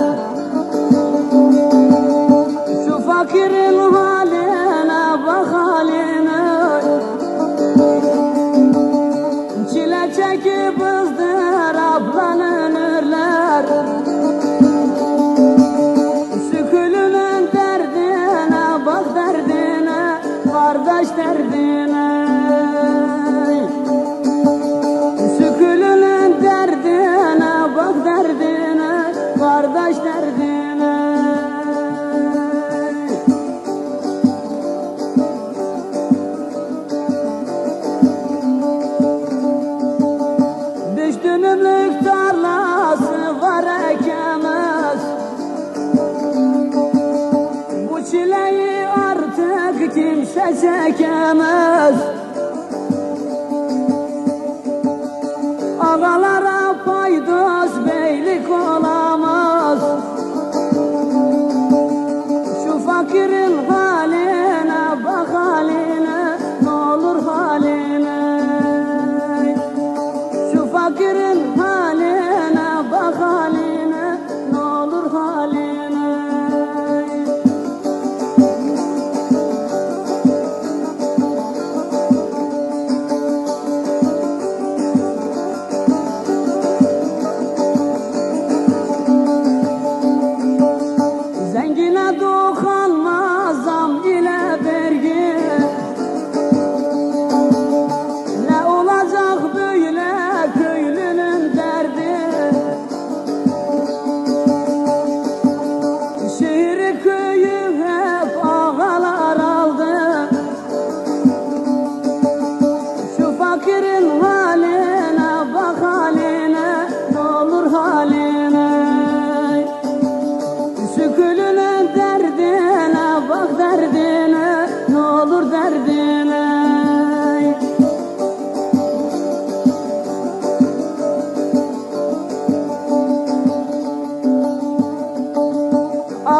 Şu haline bak haline. Çile çekip ızdıraplanırlar Şu külünün derdine bak derdine. Kardeş derdine kimse çekemez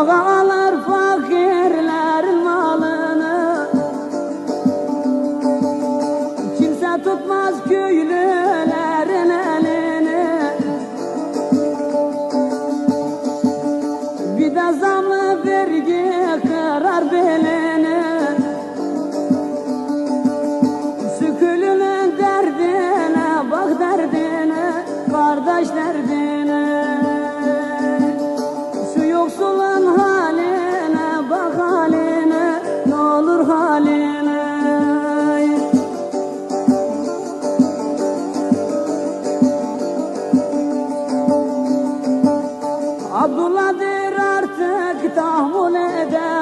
Ağalar fakirlerin malını Kimse tutmaz köylülerin elini. Bir de zamlı vergi kırar belini. Sükülünün derdine bak derdine Kardeşler نادى